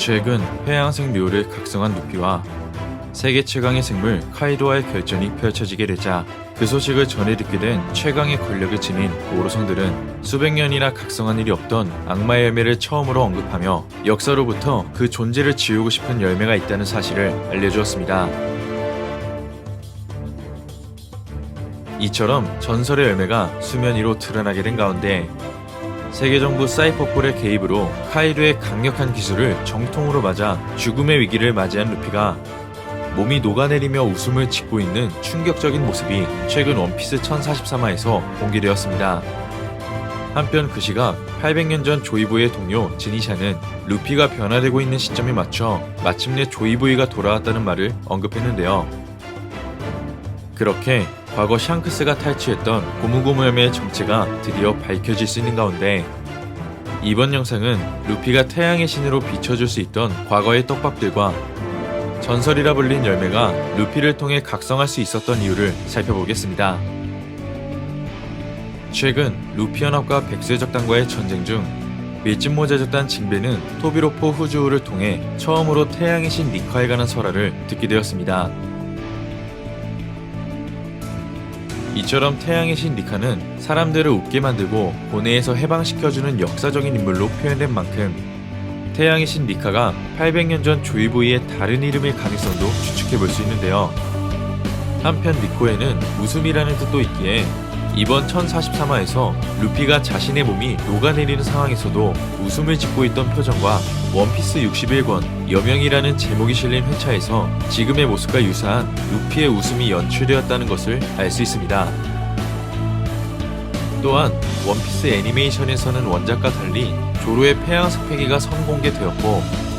최근 해양생 묘를 각성한 루피와 세계 최강의 생물 카이도와의 결전이 펼쳐지게 되자 그 소식을 전해 듣게 된 최강의 권력을 지닌 오로성들은 수백 년이나 각성한 일이 없던 악마의 열매를 처음으로 언급하며 역사로부터 그 존재를 지우고 싶은 열매가 있다는 사실을 알려주었습니다. 이처럼 전설의 열매가 수면 위로 드러나게 된 가운데 세계정부 사이퍼폴의 개입으로 카이도의 강력한 기술을 정통으로 맞아 죽음의 위기를 맞이한 루피가 몸이 녹아내리며 웃음을 짓고 있는 충격적인 모습이 최근 원피스 1043화에서 공개되었습니다. 한편 그 시각 800년 전 조이보이의 동료 지니샤는 루피가 변화되고 있는 시점에 맞춰 마침내 조이보이가 돌아왔다는 말을 언급했는데요. 그렇게 과거 샹크스가 탈취했던 고무고무 열매의 정체가 드디어 밝혀질 수 있는 가운데 이번 영상은 루피가 태양의 신으로 비춰줄 수 있던 과거의 떡밥들과 전설이라 불린 열매가 루피를 통해 각성할 수 있었던 이유를 살펴보겠습니다. 최근 루피 연합과 백쇄적단과의 전쟁 중 밀짚모자적단 징베는 토비로포 후주우를 통해 처음으로 태양의 신 니카에 관한 설화를 듣게 되었습니다. 이처럼 태양의 신 니카는 사람들을 웃게 만들고 고뇌에서 해방시켜주는 역사적인 인물로 표현된 만큼 태양의 신 니카가 800년 전 조이보이의 다른 이름일 가능성도 추측해 볼 수 있는데요. 한편 니코에는 웃음이라는 뜻도 있기에 이번 1043화에서 루피가 자신의 몸이 녹아내리는 상황에서도 웃음을 짓고 있던 표정과 원피스 61권 여명이라는 제목이 실린 회차에서 지금의 모습과 유사한 루피의 웃음이 연출되었다는 것을 알 수 있습니다. 또한 원피스 애니메이션에서는 원작과 달리 조로의 폐양 스펙기가 선공개되었고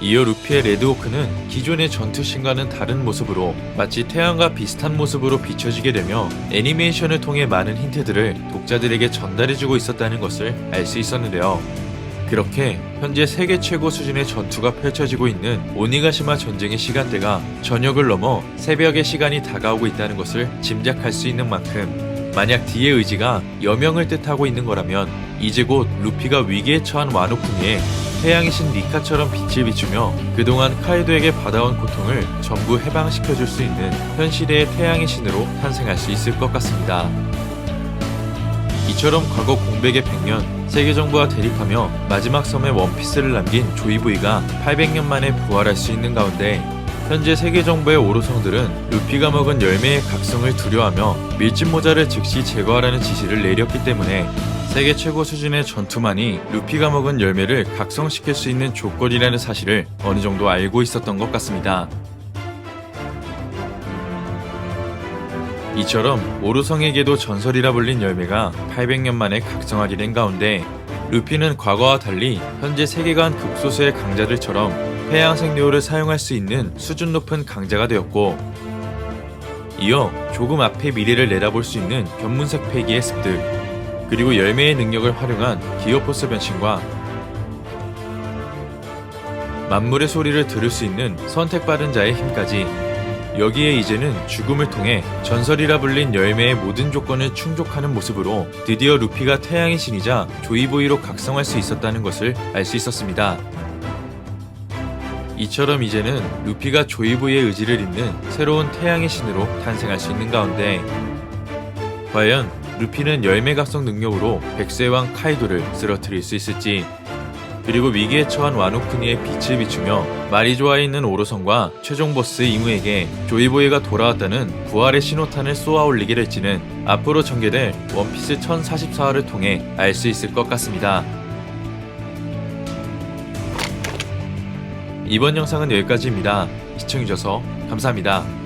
이어 루피의 레드호크는 기존의 전투신과는 다른 모습으로 마치 태양과 비슷한 모습으로 비춰지게 되며 애니메이션을 통해 많은 힌트들을 독자들에게 전달해주고 있었다는 것을 알 수 있었는데요. 그렇게 현재 세계 최고 수준의 전투가 펼쳐지고 있는 오니가시마 전쟁의 시간대가 저녁을 넘어 새벽의 시간이 다가오고 있다는 것을 짐작할 수 있는 만큼 만약 D의 의지가 여명을 뜻하고 있는 거라면 이제 곧 루피가 위기에 처한 와노쿠니에 태양의 신 니카처럼 빛을 비추며 그동안 카이도에게 받아온 고통을 전부 해방시켜줄 수 있는 현실의 태양의 신으로 탄생할 수 있을 것 같습니다. 이처럼 과거 공백의 100년 세계 정부와 대립하며 마지막 섬에 원피스를 남긴 조이보이가 800년 만에 부활할 수 있는 가운데 현재 세계 정부의 오로성들은 루피가 먹은 열매의 각성을 두려워하며 밀짚 모자를 즉시 제거하라는 지시를 내렸기 때문에 세계 최고 수준의 전투만이 루피가 먹은 열매를 각성시킬 수 있는 조건이라는 사실을 어느 정도 알고 있었던 것 같습니다. 이처럼 오르성에게도 전설이라 불린 열매가 800년 만에 각성하게 된 가운데 루피는 과거와 달리 현재 세계관 극소수의 강자들처럼 해양 생료를 사용할 수 있는 수준 높은 강자가 되었고 이어 조금 앞의 미래를 내다볼 수 있는 견문색 폐기의 습득 그리고 열매의 능력을 활용한 기어포스 변신과 만물의 소리를 들을 수 있는 선택받은 자의 힘까지 여기에 이제는 죽음을 통해 전설이라 불린 열매의 모든 조건을 충족하는 모습으로 드디어 루피가 태양의 신이자 조이보이로 각성할 수 있었다는 것을 알 수 있었습니다. 이처럼 이제는 루피가 조이보이의 의지를 잇는 새로운 태양의 신으로 탄생할 수 있는 가운데 과연 루피는 열매 각성 능력으로 백세왕 카이도를 쓰러뜨릴 수 있을지 그리고 위기에 처한 와노쿠니의 빛을 비추며 마리조아에 있는 오로성과 최종 보스 이무에게 조이보이가 돌아왔다는 부활의 신호탄을 쏘아 올리게 될지는 앞으로 전개될 원피스 1044화를 통해 알 수 있을 것 같습니다. 이번 영상은 여기까지입니다. 시청해주셔서 감사합니다.